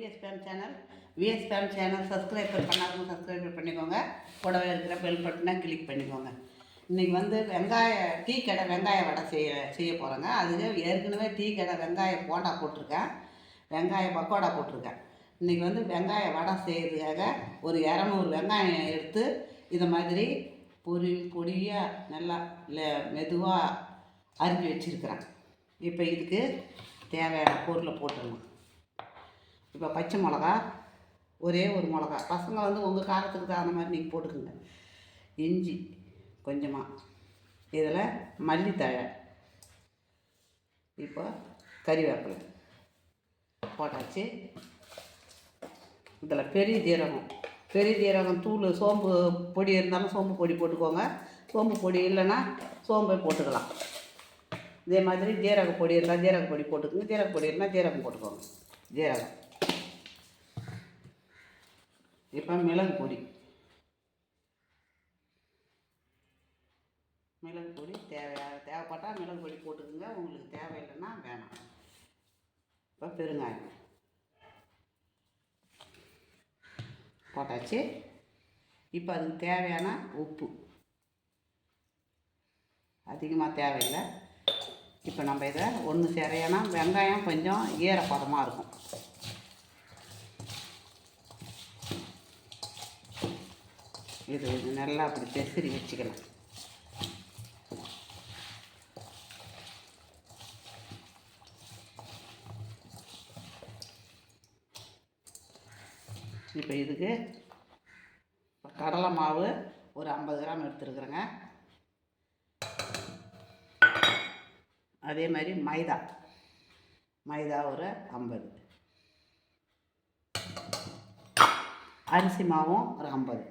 VS channel VS channel subscriber பண்ணாதவங்க subscriber பண்ணிக்கோங்க. கூடவே இருக்கிற பெல் பட்டனை கிளிக் பண்ணிக்கோங்க. இன்றைக்கி வந்து வெங்காய டீ கடை வெங்காய வடை செய்ய செய்ய போகிறேங்க அதுக்கு ஏற்கனவே டீ கடை வெங்காய போண்டா போட்டிருக்கேன். வெங்காய பக்கோடா போட்டிருக்கேன். இன்றைக்கி வந்து வெங்காய வடை செய்கிறதுக்காக ஒரு இரநூறு வெங்காயம் எடுத்து இதை மாதிரி பொறி பொடியாக நல்லா மெதுவாக அரிஞ்சு வச்சுருக்கிறேன். இப்போ இதுக்கு தேவையான பொருளை போட்டுடலாம் இப்போ பச்சை மிளகா ஒரே ஒரு மிளகா. பசங்க வந்து உங்கள் காரத்துக்கு தகுந்த மாதிரி நீங்கள் போட்டுக்கோங்க. இஞ்சி கொஞ்சமாக இதில் மல்லித்தழை. இப்போ கறிவேப்பிலை போட்டாச்சு. இதில் பெரிய ஜீரகம். பெரிய ஜீரகம் தூள் சோம்பு பொடி இருந்தாலும் சோம்பு பொடி போட்டுக்கோங்க. சோம்பு பொடி இல்லைன்னா சோம்பை போட்டுக்கலாம். இதே மாதிரி ஜீரக பொடி இருந்தால் ஜீரக பொடி போட்டுக்கோங்க. ஜீரக பொடி இருந்தால் ஜீரகம் போட்டுக்கோங்க. ஜீரகம். இப்போ மிளகு பொடி மிளகு பொடி தேவையான தேவைப்பட்டால் மிளகு பொடி போட்டுக்கோங்க. உங்களுக்கு தேவையில்லைன்னா வேணாம். இப்போ பெருங்காயம். போட்டாச்சு. இப்போ அதுக்கு தேவையான உப்பு. அதிகமாக தேவையில்லை. இப்போ நம்ம இதை ஒன்று சேரையானா வெங்காயம் கொஞ்சம் ஈரப்பதமாக இருக்கும். இது நல்லா அப்படி பெசரி வச்சுக்கலாம். இப்போ இதுக்கு இப்போ கடலை மாவு ஒரு ஐம்பது கிராம் எடுத்துருக்குறேங்க. அதே மாதிரி மைதா. மைதா ஒரு ஐம்பது. அரிசி மாவும் ஒரு ஐம்பது.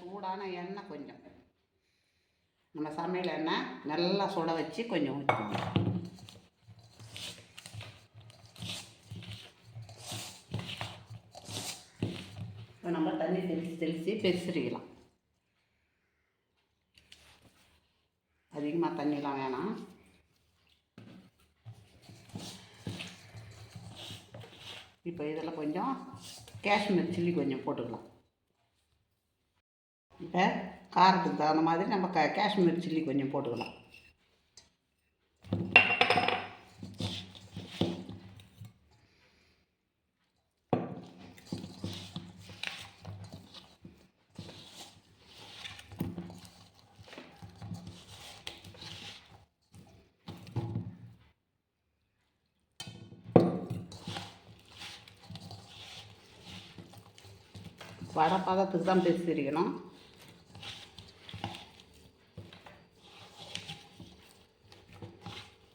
சூடான எண்ணெய் கொஞ்சம். நம்ம சமையல் எண்ணெய் நல்லா சுட வச்சு கொஞ்சம் ஊற்றிக்கணும் இப்போ நம்ம தண்ணி தெளித்து தெளித்து பெருசிக்கலாம் அதிகமாக தண்ணிலாம் வேணாம். இப்போ இதில் கொஞ்சம் காஷ்மீர் சில்லி கொஞ்சம் போட்டுக்கலாம். இப்போ காரத்துக்கு தகுந்த மாதிரி நம்ம க காஷ்மீர் சில்லி கொஞ்சம் போட்டுக்கலாம். வடை பதத்துக்கு தான் பெருசிரிக்கணும்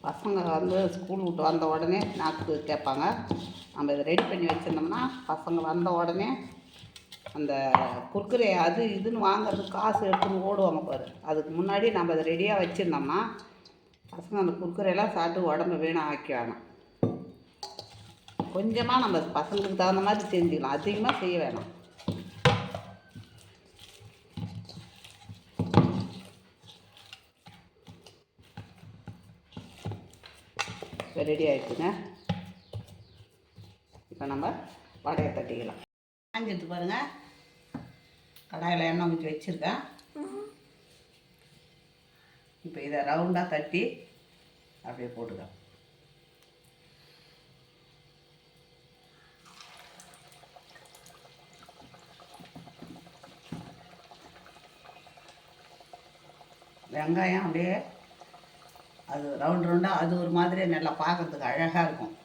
பசங்க வந்து ஸ்கூல் விட்டு வந்த உடனே நாக்கு கேட்பாங்க. நம்ம இதை ரெடி பண்ணி வச்சுருந்தோம்னா பசங்க வந்த உடனே அந்த குர்குரே அது இதுன்னு வாங்குறதுக்கு காசு எடுத்துன்னு ஓடுவாங்க பாரு. அதுக்கு முன்னாடி நம்ம அதை ரெடியாக வச்சுருந்தோம்னா பசங்க அந்த குர்குரேலாம் சாப்பிட்டு உடம்பு வீணாக ஆக்கிவாங்க கொஞ்சமாக நம்ம பசங்களுக்கு தகுந்த மாதிரி செஞ்சுக்கலாம். அதிகமாக செய்ய வேணாம். இப்போ ரெடி ஆகிடுச்சுங்க இப்போ நம்ம வடையை தட்டிக்கலாம். காஞ்சிட்டு பாருங்கள் கடாயில் எண்ணெய் ஊற்றி வச்சுருக்கேன். இப்போ இதை ரவுண்டாக தட்டி அப்படியே போட்டுக்கலாம். வெங்காயம் அப்படியே அது ரவுண்ட் ரவுண்டாக அது ஒரு மாதிரி நல்லா பார்க்கறதுக்கு அழகாக இருக்கும்.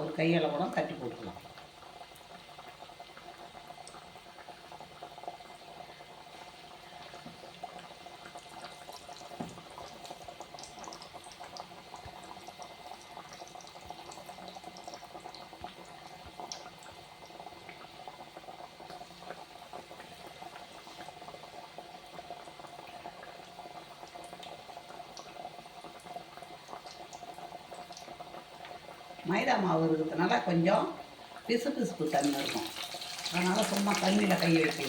ஒரு கையில் கூட தட்டி போட்டுக்கலாம். மைதா மாவு இருக்கிறதுனால கொஞ்சம் பிசு பிசுப்பு தன்மை இருக்கும். அதனால் சும்மா தண்ணியில் கை வச்சு.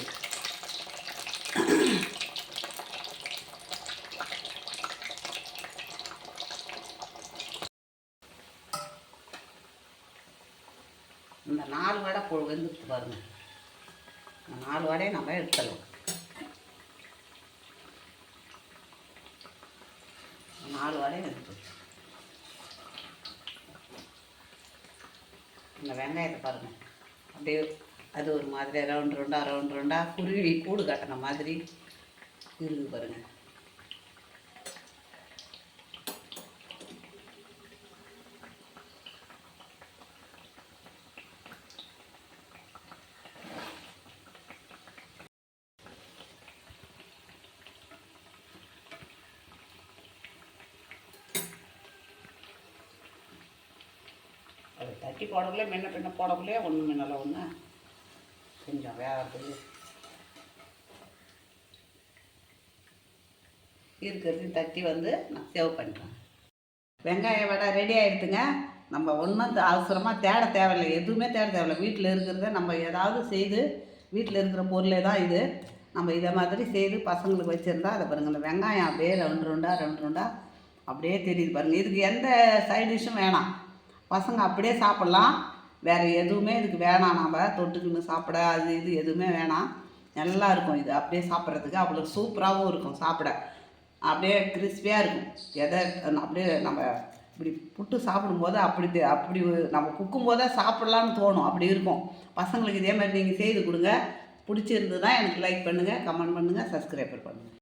இந்த நாலு வடை பொ வெந்துட்டு பாருங்க. இந்த நாலு வடையை நம்ம எடுத்துடலாம். நாலு வடையும் எடுத்து இந்த வெங்காயத்தை பாருங்கள் அப்படியே அது ஒரு மாதிரி ரவுண்ட் ரவுண்டாக ரவுண்ட் ரவுண்டாக குருவி கூடு கட்டின மாதிரி இருக்குது பாருங்கள் அது தட்டி போடக்குள்ளே முன்ன பின்ன போடக்குள்ளே ஒன்று முன்னல ஒன்று கொஞ்சம் வேகிறது இருக்கிறது தட்டி வந்து நான் சேவ் பண்ணுறேன் வெங்காய வடை ரெடி ஆகிடுதுங்க நம்ம ஒன்றும் அவசரமாக தேட தேவையில்லை. எதுவுமே தேட தேவையில்லை. வீட்டில் இருக்கிறத நம்ம ஏதாவது செய்து வீட்டில் இருக்கிற பொருளே தான் இது. நம்ம இதை மாதிரி செய்து பசங்களுக்கு வச்சுருந்தா அதை பாருங்கள் வெங்காயம் அப்படியே ரெண்டு ரெண்டா ரெண்டு ரெண்டா அப்படியே தெரியுது பாருங்கள் இதுக்கு எந்த சைட் டிஷ்ஷும் வேணாம். பசங்க அப்படியே சாப்பிட்லாம். வேறு எதுவுமே இதுக்கு வேணாம் நாம். தொட்டுக்குன்னு சாப்பிட அது இது எதுவுமே வேணாம். நல்லா இருக்கும் இது. அப்படியே சாப்பிட்றதுக்கு அவ்வளோ சூப்பராகவும் இருக்கும் சாப்பிட. அப்படியே கிறிஸ்பியாக இருக்கும். எதை அப்படியே நம்ம இப்படி புட்டு சாப்பிடும்போது அப்படி தெ- அப்படி நம்ம குக்கும்போதே சாப்பிட்லான்னு தோணும். அப்படி இருக்கும். பசங்களுக்கு இதே மாதிரி நீங்கள் செய்து கொடுங்க. பிடிச்சிருந்ததுன்னா எனக்கு லைக் பண்ணுங்கள் கமெண்ட் பண்ணுங்கள் சப்ஸ்கிரைபர் பண்ணுங்கள்